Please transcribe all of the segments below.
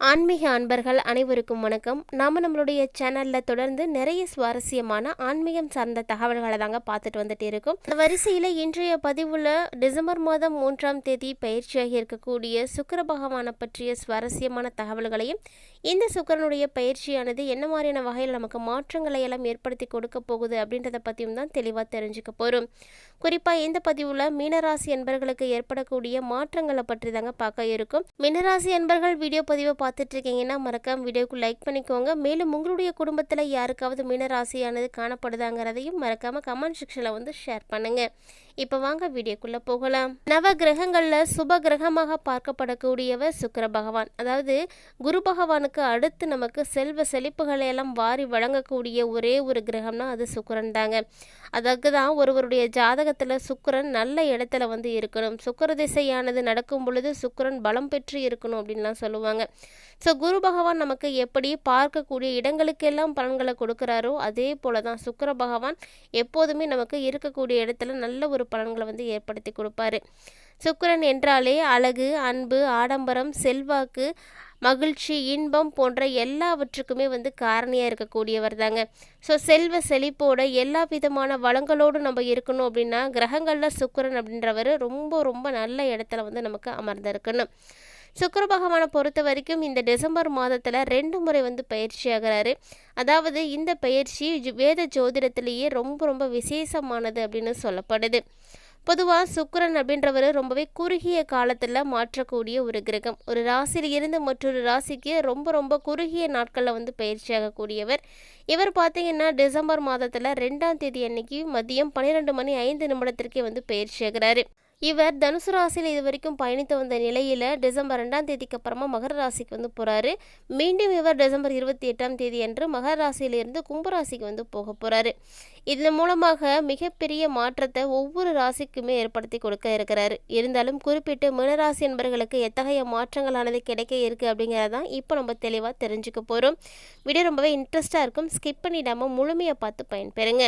ஆன்மீக அன்பர்கள் அனைவருக்கும் வணக்கம். நாம நம்மளுடைய சேனலில் தொடர்ந்து நிறைய சுவாரஸ்யமான ஆன்மீகம் சார்ந்த தகவல்களை தாங்க பார்த்துட்டு வந்துட்டு இருக்கோம். இந்த வரிசையில் இன்றைய பதிவில் டிசம்பர் மாதம் மூன்றாம் தேதி பயிற்சியாகி இருக்கக்கூடிய சுக்கர பகவானை பற்றிய சுவாரஸ்யமான தகவல்களையும் இந்த சுக்கிரனுடைய பயிற்சியானது என்ன மாதிரியான வகையில் நமக்கு மாற்றங்களை எல்லாம் ஏற்படுத்தி கொடுக்க போகுது அப்படின்றத பற்றியும் தான் தெளிவாக தெரிஞ்சுக்க போகிறோம் குறிப்பாக இந்த பதிவில் மீனராசி என்பர்களுக்கு ஏற்படக்கூடிய மாற்றங்களை பற்றி தாங்க பார்க்க இருக்கும். மீனராசி என்பர்கள் வீடியோ பதிவை பார்த்துட்ருக்கீங்கன்னா மறக்காமல் மறக்காம வீடியோக்கு லைக் பண்ணிக்கோங்க. மேலும் உங்களுடைய குடும்பத்தில் யாருக்காவது மீனராசியானது காணப்படுதாங்கிறதையும் மறக்காமல் கமெண்ட் செக்ஷனில் வந்து ஷேர் பண்ணுங்கள் இப்போ வாங்க வீடியோக்குள்ள போகலாம். நவ கிரகங்களில் சுப கிரகமாக பார்க்கப்படக்கூடியவர் சுக்கர பகவான். அதாவது குரு பகவானுக்கு அடுத்து நமக்கு செல்வ செழிப்புகளை எல்லாம் வாரி வழங்கக்கூடிய ஒரே ஒரு கிரகம்னா அது சுக்கரன் தாங்க. அதுக்கு தான் ஒருவருடைய ஜாதகத்தில் சுக்கரன் நல்ல இடத்துல வந்து இருக்கணும். சுக்கர திசையானது நடக்கும் பொழுது சுக்கரன் பலம் பெற்று இருக்கணும் அப்படின்லாம் சொல்லுவாங்க. ஸோ குரு பகவான் நமக்கு எப்படி பார்க்கக்கூடிய இடங்களுக்கெல்லாம் பலன்களை கொடுக்குறாரோ அதே போல தான் சுக்கர பகவான் எப்போதுமே நமக்கு இருக்கக்கூடிய இடத்துல நல்ல ஒரு பலன்களை வந்து ஏற்படுத்தி கொடுப்பாரு. சுக்கிரன் என்றாலே அழகு அன்பு ஆடம்பரம் செல்வாக்கு மகிழ்ச்சி இன்பம் போன்ற எல்லாவற்றுக்குமே வந்து காரணியாக இருக்கக்கூடியவர் தாங்க. ஸோ செல்வ செழிப்போட எல்லா விதமான வளங்களோடு நம்ம இருக்கணும் அப்படின்னா கிரகங்களில் சுக்கரன் அப்படின்றவர் ரொம்ப ரொம்ப நல்ல இடத்துல வந்து நமக்கு அமர்ந்திருக்கணும். சுக்கர பகவானை பொறுத்த வரைக்கும் இந்த டிசம்பர் மாதத்தில் ரெண்டு முறை வந்து பயிற்சி ஆகிறாரு. அதாவது இந்த பயிற்சி வேத ஜோதிடத்திலேயே ரொம்ப ரொம்ப விசேஷமானது அப்படின்னு சொல்லப்படுது. பொதுவாக சுக்கரன் அப்படின்றவர் ரொம்பவே குறுகிய காலத்தில் மாற்றக்கூடிய ஒரு கிரகம். ஒரு ராசியில் இருந்து மற்றொரு ராசிக்கு ரொம்ப ரொம்ப குறுகிய நாட்களில் வந்து பயிற்சியாகக்கூடியவர் இவர் பார்த்தீங்கன்னா டிசம்பர் மாதத்தில் ரெண்டாம் தேதி அன்னைக்கு மதியம் பன்னிரெண்டு மணி ஐந்து நிமிடத்திற்கே வந்து பயிற்சியாகிறாரு இவர் தனுசு ராசியில் இது வரைக்கும் பயணித்து வந்த நிலையில் டிசம்பர் ரெண்டாம் தேதிக்கு அப்புறமா மகர ராசிக்கு வந்து போகிறாரு மீண்டும் இவர் டிசம்பர் இருபத்தி எட்டாம் தேதி அன்று மகர ராசியிலிருந்து கும்பராசிக்கு வந்து போக போகிறாரு இதன் மூலமாக மிகப்பெரிய மாற்றத்தை ஒவ்வொரு ராசிக்குமே ஏற்படுத்தி கொடுக்க இருக்கிறாரு. இருந்தாலும் குறிப்பிட்டு மீனராசி என்பவர்களுக்கு எத்தகைய மாற்றங்களானது கிடைக்க இருக்குது அப்படிங்கிறதான் இப்போ நம்ம தெளிவாக தெரிஞ்சுக்க போகிறோம் வீடியோ ரொம்பவே இன்ட்ரெஸ்டாக இருக்கும். ஸ்கிப் பண்ணிடாமல் முழுமையாக பார்த்து பயன்பெறுங்க.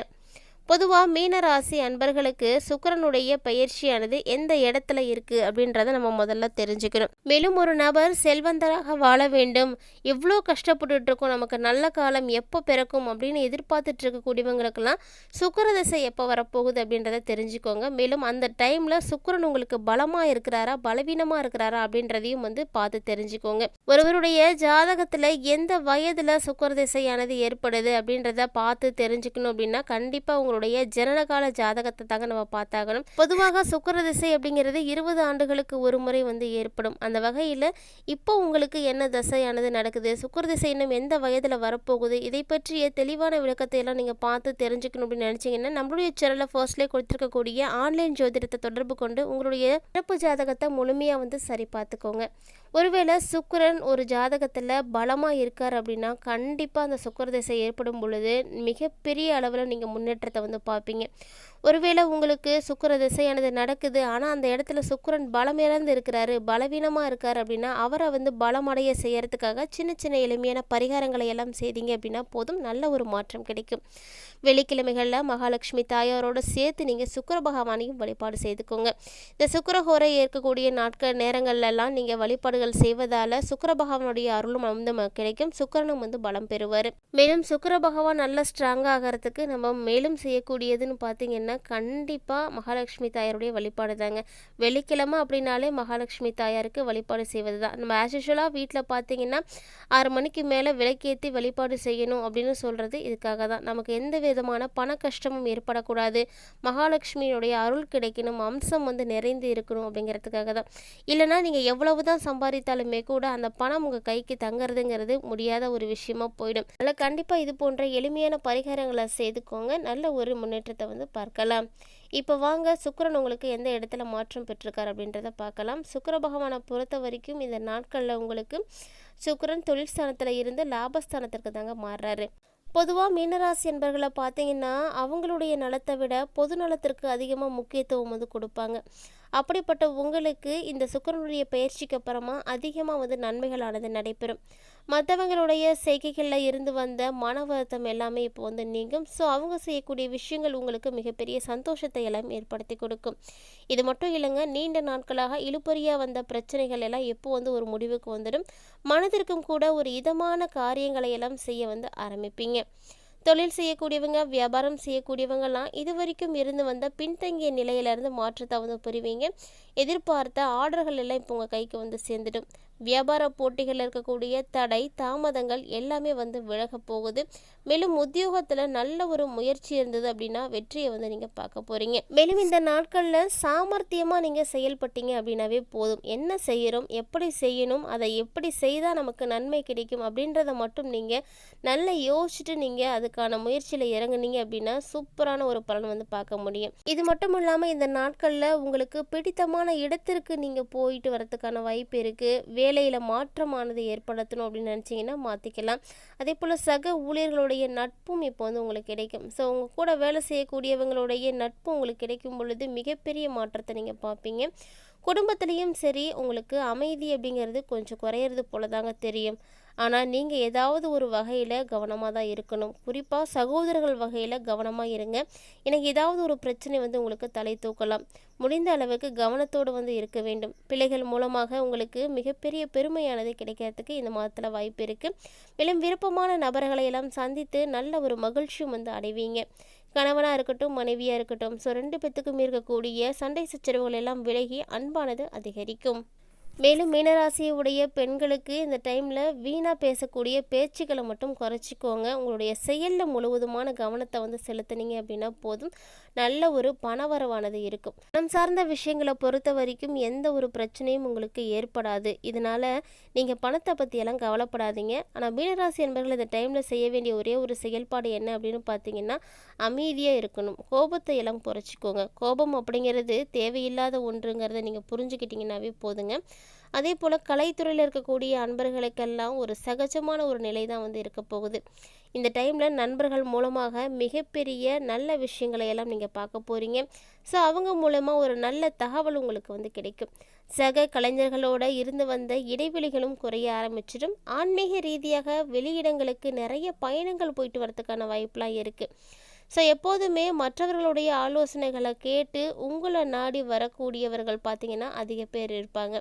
பொதுவாக மீனராசி அன்பர்களுக்கு சுக்கிரனுடைய பயிற்சியானது எந்த இடத்துல இருக்குது அப்படின்றத நம்ம முதல்ல தெரிஞ்சுக்கணும். மேலும் ஒரு நபர் செல்வந்தராக வாழ வேண்டும். எவ்வளோ கஷ்டப்பட்டுட்டு இருக்கோம் நமக்கு நல்ல காலம் எப்போ பிறக்கும் அப்படின்னு எதிர்பார்த்துட்டு இருக்கக்கூடியவங்களுக்கெல்லாம் சுக்கிர திசை எப்போ வரப்போகுது அப்படின்றத தெரிஞ்சுக்கோங்க. மேலும் அந்த டைமில் சுக்கரன் உங்களுக்கு பலமாக இருக்கிறாரா பலவீனமாக இருக்கிறாரா அப்படின்றதையும் வந்து பார்த்து தெரிஞ்சுக்கோங்க. ஒருவருடைய ஜாதகத்தில் எந்த வயதில் சுக்கிர திசையானது ஏற்படுது அப்படின்றத பார்த்து தெரிஞ்சுக்கணும் அப்படின்னா கண்டிப்பாக உங்களுடைய ஜனனகால ஜாதகத்தை தாங்க நம்ம பார்த்தாகணும். பொதுவாக சுக்கர திசை அப்படிங்கிறது இருபது ஆண்டுகளுக்கு ஒரு முறை வந்து ஏற்படும். அந்த வகையில் இப்போ உங்களுக்கு என்ன தசையானது நடக்குது? சுக்கர திசை இன்னும் எந்த வயதில் வரப்போகுது? இதை பற்றிய தெளிவான விளக்கத்தை எல்லாம் நீங்கள் பார்த்து தெரிஞ்சுக்கணும் அப்படின்னு நினச்சிங்கன்னா நம்மளுடைய சேனலில் ஃபர்ஸ்ட்லேயே கொடுத்துருக்கக்கூடிய ஆன்லைன் ஜோதிடத்தை தொடர்பு கொண்டு உங்களுடைய பிறப்பு ஜாதகத்தை முழுமையாக வந்து சரி பார்த்துக்கோங்க ஒருவேளை சுக்கரன் ஒரு ஜாதகத்தில் பலமாக இருக்கார் அப்படின்னா கண்டிப்பாக அந்த சுக்கிர திசை ஏற்படும் பொழுது மிகப்பெரிய அளவில் நீங்கள் முன்னேற்றத்தை வந்து பார்ப்பீங்க. ஒருவேளை உங்களுக்கு சுக்கிர திசையானது நடக்குது ஆனால் அந்த இடத்துல சுக்கரன் பலம் இழந்து இருக்கிறாரு பலவீனமாக இருக்கார் அப்படின்னா அவரை வந்து பலமடைய செய்யறதுக்காக சின்ன சின்ன எளிமையான பரிகாரங்களை எல்லாம் செய்தீங்க அப்படின்னா போதும் நல்ல ஒரு மாற்றம் கிடைக்கும். வெள்ளிக்கிழமைகளில் மகாலட்சுமி தாயாரோட சேர்த்து நீங்கள் சுக்கர பகவானையும் வழிபாடு செய்துக்கோங்க. இந்த சுக்கரஹோரை ஏற்கக்கூடிய நாட்கள் நேரங்கள்லாம் நீங்கள் வழிபாடுகள் செய்வதால் சுக்கர பகவானுடைய அருளும் வந்து நமக்கு கிடைக்கும். சுக்கிரனும் வந்து பலம் பெறுவார். மேலும் சுக்கர பகவான் நல்லா ஸ்ட்ராங்காக ஆகிறதுக்கு நம்ம மேலும் செய்யக்கூடியதுன்னு பார்த்தீங்கன்னா கண்டிப்பாக மகாலட்சுமி தாயாருடைய வழிபாடு தாங்க. வெள்ளிக்கிழமை அப்படின்னாலே மகாலட்சுமி தாயாருக்கு வழிபாடு செய்வது தான் நம்ம ஆஸ் யூஷுவலாக வீட்டில் பார்த்தீங்கன்னா ஆறு மணிக்கு மேலே விளக்கேற்றி வழிபாடு செய்யணும் அப்படின்னு சொல்கிறது இதுக்காக தான் நமக்கு எந்த விதமான பண கஷ்டமும் ஏற்படக்கூடாது. மகாலட்சுமியினுடைய அருள் கிடைக்கணும் அம்சம் வந்து நிறைந்து இருக்கணும் அப்படிங்கிறதுக்காக தான் இல்லைனா நீங்கள் எவ்வளவு தான் சம்பாதித்தாலுமே கூட அந்த பணம் உங்கள் கைக்கு தங்குறதுங்கிறது முடியாத ஒரு விஷயமா போயிடும். அதில் கண்டிப்பாக இது போன்ற எளிமையான பரிகாரங்களை செய்துக்கோங்க. நல்ல ஒரு முன்னேற்றத்தை வந்து இருக்கலாம் இப்போ வாங்க சுக்கரன் உங்களுக்கு எந்த இடத்துல மாற்றம் பெற்றிருக்கார் அப்படின்றத பார்க்கலாம். சுக்கர பகவானை பொறுத்த வரைக்கும் இந்த நாட்களில் உங்களுக்கு சுக்கரன் தொழில் ஸ்தானத்தில் இருந்து லாபஸ்தானத்திற்கு தாங்க மாறுறாரு. பொதுவாக மீனராசி என்பர்களை பார்த்தீங்கன்னா அவங்களுடைய நலத்தை விட பொது நலத்திற்கு அதிகமாக முக்கியத்துவம் வந்து கொடுப்பாங்க. அப்படிப்பட்ட உங்களுக்கு இந்த சுக்கரனுடைய பயிற்சிக்கு அப்புறமா அதிகமாக வந்து நன்மைகளானது நடைபெறும். மற்றவங்களுடைய செய்கைகளில் இருந்து வந்த மன வருத்தம் எல்லாமே இப்போ வந்து நீங்கும். ஸோ அவங்க செய்யக்கூடிய விஷயங்கள் உங்களுக்கு மிகப்பெரிய சந்தோஷத்தை எல்லாம் ஏற்படுத்தி கொடுக்கும். இது மட்டும் இல்லைங்க நீண்ட நாட்களாக இழுப்பறியாக வந்த பிரச்சனைகள் எல்லாம் எப்போ வந்து ஒரு முடிவுக்கு வந்துடும்? மனதிற்கும் கூட ஒரு இதமான காரியங்களை எல்லாம் செய்ய வந்து ஆரம்பிப்பீங்க. தொழில் செய்யக்கூடியவங்க வியாபாரம் செய்யக்கூடியவங்கலாம் இது வரைக்கும் இருந்து வந்த பின்தங்கிய நிலையிலேருந்து மாற்றத்தை வந்து புரிவீங்க. எதிர்பார்த்த ஆர்டர்கள் எல்லாம் இப்போ உங்கள் கைக்கு வந்து சேர்ந்துடும். வியாபார போட்டிகளில் இருக்கக்கூடிய தடை தாமதங்கள் எல்லாமே வந்து விலக போகுது. மேலும் உத்தியோகத்தில் நல்ல ஒரு முயற்சி இருந்தது அப்படின்னா வெற்றியை வந்து நீங்கள் பார்க்க போகிறீங்க மேலும் இந்த நாட்களில் சாமர்த்தியமாக நீங்கள் செயல்பட்டீங்க அப்படின்னாவே போதும். என்ன செய்கிறோம் எப்படி செய்யணும் அதை எப்படி செய்தால் நமக்கு நன்மை கிடைக்கும் அப்படின்றத மட்டும் நீங்கள் நல்லா யோசிச்சுட்டு நீங்கள் அதுக்கான முயற்சியில் இறங்குனீங்க அப்படின்னா சூப்பரான ஒரு பலன் வந்து பார்க்க முடியும். இது மட்டும் இல்லாமல் இந்த நாட்களில் உங்களுக்கு பிடித்தமான இடத்திற்கு நீங்கள் போயிட்டு வரத்துக்கான வாய்ப்பு இருக்குது வேலையில் மாற்றமானது ஏற்படுத்தணும் அப்படின்னு நினச்சிங்கன்னா மாற்றிக்கலாம் அதே போல் சக ஊழியர்களுடைய நட்பும் இப்போ வந்து உங்களுக்கு கிடைக்கும். ஸோ உங்கள் கூட வேலை செய்யக்கூடியவங்களுடைய நட்பு உங்களுக்கு கிடைக்கும் பொழுது மிகப்பெரிய மாற்றத்தை நீங்கள் பார்ப்பீங்க. குடும்பத்துலேயும் சரி உங்களுக்கு அமைதி அப்படிங்கிறது கொஞ்சம் குறையிறது போல தாங்க தெரியும். ஆனால் நீங்கள் ஏதாவது ஒரு வகையில் கவனமாக தான் இருக்கணும். குறிப்பாக சகோதரர்கள் வகையில் கவனமாக இருங்க. எனக்கு ஏதாவது ஒரு பிரச்சனை வந்து உங்களுக்கு தலை தூக்கலாம். முடிந்த அளவுக்கு கவனத்தோடு வந்து இருக்க வேண்டும். பிள்ளைகள் மூலமாக உங்களுக்கு மிகப்பெரிய பெருமையானது கிடைக்கிறதுக்கு இந்த மாதத்தில் வாய்ப்பு இருக்குது மேலும் விருப்பமான நபர்களை எல்லாம் சந்தித்து நல்ல ஒரு மகிழ்ச்சியும் வந்து அடைவீங்க. கணவனாக இருக்கட்டும் மனைவியாக இருக்கட்டும். ஸோ ரெண்டு பேத்துக்கும் இருக்கக்கூடிய சண்டை சச்சரவுகள் எல்லாம் விலகி அன்பானது அதிகரிக்கும். மேலும் மீனராசியை உடைய பெண்களுக்கு இந்த டைமில் வீணாக பேசக்கூடிய பேச்சுக்களை மட்டும் குறைச்சிக்கோங்க. உங்களுடைய செயலில் முழுவதுமான கவனத்தை வந்து செலுத்துனீங்க அப்படின்னா போதும். நல்ல ஒரு பணவரவானது இருக்கும். பணம் சார்ந்த விஷயங்களை பொறுத்த வரைக்கும் எந்த ஒரு பிரச்சனையும் உங்களுக்கு ஏற்படாது. இதனால் நீங்கள் பணத்தை பற்றியெல்லாம் கவலைப்படாதீங்க. ஆனால் மீனராசி என்பவர்கள் இந்த டைமில் செய்ய வேண்டிய ஒரே ஒரு செயல்பாடு என்ன அப்படின்னு பார்த்தீங்கன்னா அமைதியாக இருக்கணும். கோபத்தை எல்லாம் குறைச்சிக்கோங்க. கோபம் அப்படிங்கிறது தேவையில்லாத ஒன்றுங்கிறத நீங்கள் புரிஞ்சுக்கிட்டீங்கன்னாவே போதுங்க. அதே போல் கலைத்துறையில் இருக்கக்கூடிய அன்பர்களுக்கெல்லாம் ஒரு சகஜமான ஒரு நிலை தான் வந்து இருக்க போகுது. இந்த டைமில் நண்பர்கள் மூலமாக மிகப்பெரிய நல்ல விஷயங்களை எல்லாம் நீங்கள் பார்க்க போகிறீங்க ஸோ அவங்க மூலமாக ஒரு நல்ல தகவல் உங்களுக்கு வந்து கிடைக்கும். சக கலைஞர்களோட இருந்து வந்த இடைவெளிகளும் குறைய ஆரம்பிச்சிடும். ஆன்மீக ரீதியாக வெளியிடங்களுக்கு நிறைய பயணங்கள் போயிட்டு வரதுக்கான வாய்ப்பெலாம் இருக்குது ஸோ எப்போதுமே மற்றவர்களுடைய ஆலோசனைகளை கேட்டு உங்களை நாடி வரக்கூடியவர்கள் பார்த்தீங்கன்னா அதிக பேர் இருப்பாங்க.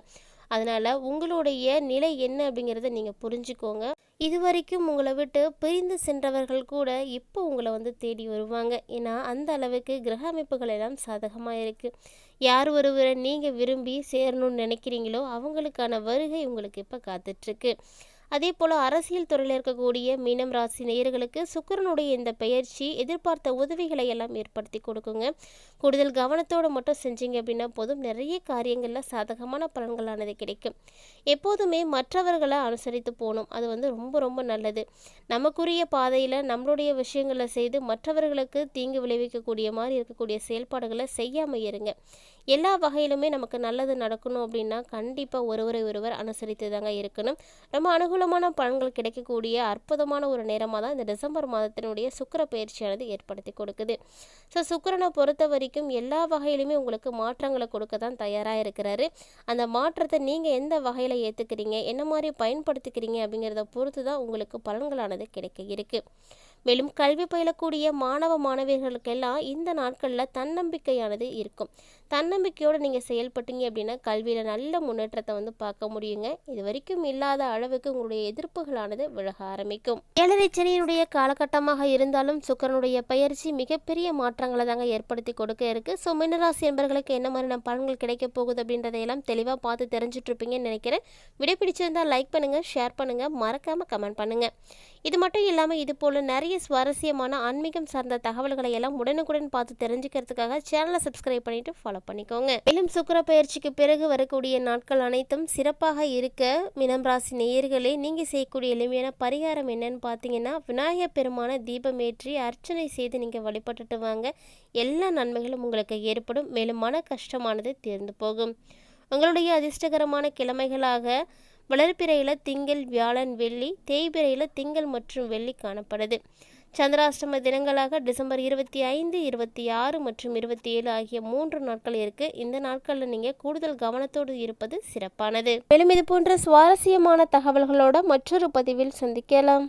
அதனால் உங்களுடைய நிலை என்ன அப்படிங்கிறத நீங்கள் புரிஞ்சுக்கோங்க. இது வரைக்கும் உங்களை விட்டு பிரிந்து சென்றவர்கள் கூட இப்போ உங்களை வந்து தேடி வருவாங்க. ஏன்னா அந்த அளவுக்கு கிரக அமைப்புகள் எல்லாம் சாதகமாக இருக்குது யார் ஒருவரை நீங்கள் விரும்பி சேரணும்னு நினைக்கிறீங்களோ அவங்களுக்கான வருகை உங்களுக்கு இப்போ காத்துட்ருக்கு அதே போல் அரசியல் துறையில் இருக்கக்கூடிய மீனம் ராசி நேயர்களுக்கு சுக்கிரனுடைய இந்த பெயர்ச்சி எதிர்பார்த்த உதவிகளை எல்லாம் ஏற்படுத்தி கொடுக்குங்க. கூடுதல் கவனத்தோடு மட்டும் செஞ்சீங்க அப்படின்னா போதும். நிறைய காரியங்களில் சாதகமான பலன்களானது கிடைக்கும். எப்போதுமே மற்றவர்களை அனுசரித்து போகணும். அது வந்து ரொம்ப ரொம்ப நல்லது. நமக்குரிய பாதையில் நம்மளுடைய விஷயங்களை செய்து மற்றவர்களுக்கு தீங்கு விளைவிக்கக்கூடிய மாதிரி இருக்கக்கூடிய செயல்பாடுகளை செய்யாமல் இருங்க. எல்லா வகையிலுமே நமக்கு நல்லது நடக்கணும் அப்படின்னா கண்டிப்பாக ஒருவரை ஒருவர் அனுசரித்து தாங்க இருக்கணும். ரொம்ப அனுகூலமான பலன்கள் கிடைக்கக்கூடிய அற்புதமான ஒரு நேரமாக தான் இந்த டிசம்பர் மாதத்தினுடைய சுக்கிர பயிற்சியானது ஏற்படுத்தி கொடுக்குது. ஸோ சுக்கிரனை பொறுத்த வரைக்கும் எல்லா வகையிலுமே உங்களுக்கு மாற்றங்களை கொடுக்க தான் தயாராக இருக்கிறாரு. அந்த மாற்றத்தை நீங்கள் எந்த வகையில் ஏற்றுக்கிறீங்க என்ன மாதிரி பயன்படுத்திக்கிறீங்க அப்படிங்கிறத பொறுத்து தான் உங்களுக்கு பலன்களானது கிடைக்க இருக்குது மேலும் கல்வி பயிலக்கூடிய மாணவ மாணவியர்களுக்கெல்லாம் இந்த நாட்களில் தன்னம்பிக்கையானது இருக்கும். தன்னம்பிக்கையோடு நீங்கள் செயல்பட்டீங்க அப்படின்னா கல்வியில் நல்ல முன்னேற்றத்தை வந்து பார்க்க முடியுங்க. இது வரைக்கும் இல்லாத அளவுக்கு உங்களுடைய எதிர்ப்புகளானது விலக ஆரம்பிக்கும். ஏழரை சனியினுடைய காலகட்டமாக இருந்தாலும் சுக்கரனுடைய பயிற்சி மிகப்பெரிய மாற்றங்களை தாங்க ஏற்படுத்தி கொடுக்க இருக்கு. ஸோ மின்னராசி என்பர்களுக்கு என்ன மாதிரியான பலன்கள் கிடைக்க போகுது அப்படின்றதையெல்லாம் தெளிவாக பார்த்து தெரிஞ்சுட்டு இருப்பீங்கன்னு நினைக்கிறேன். விடை பிடிச்சிருந்தால் லைக் பண்ணுங்கள் ஷேர் பண்ணுங்கள் மறக்காமல் கமெண்ட் பண்ணுங்கள் இது மட்டும் இல்லாமல் இது போல் நிறைய சுவாரஸ்யமான ஆன்மீகம் சார்ந்த தகவல்களை எல்லாம் உடனுக்குடன் பார்த்து தெரிஞ்சுக்கிறதுக்காக சேனலை சப்ஸ்கிரைப் பண்ணிட்டு ஃபாலோ பண்ணிக்கோங்க. மேலும் சுக்கிர பயிற்சிக்கு பிறகு வரக்கூடிய நாட்கள் அனைத்தும் சிறப்பாக இருக்க மினம் ராசி நேயர்களே நீங்கள் செய்யக்கூடிய எளிமையான பரிகாரம் என்னன்னு பார்த்தீங்கன்னா விநாயகர் பெருமான தீபமேற்றி அர்ச்சனை செய்து நீங்கள் வழிபட்டுட்டு வாங்க. எல்லா நன்மைகளும் உங்களுக்கு ஏற்படும். மேலும் மன கஷ்டமானது தீர்ந்து போகும். உங்களுடைய அதிர்ஷ்டகரமான கிழமைகளாக வளர்பிறையில் திங்கள் வியாழன் வெள்ளி தேய்பிறையில் திங்கள் மற்றும் வெள்ளி காணப்படுது. சந்திராஷ்டம தினங்களாக டிசம்பர் இருபத்தி ஐந்து இருபத்தி ஆறு மற்றும் இருபத்தி ஏழு ஆகிய மூன்று நாட்கள் இருக்கு. இந்த நாட்களில் நீங்கள் கூடுதல் கவனத்தோடு இருப்பது சிறப்பானது. மேலும் இது போன்ற சுவாரஸ்யமான தகவல்களோட மற்றொரு பதிவில் சந்திக்கலாம்.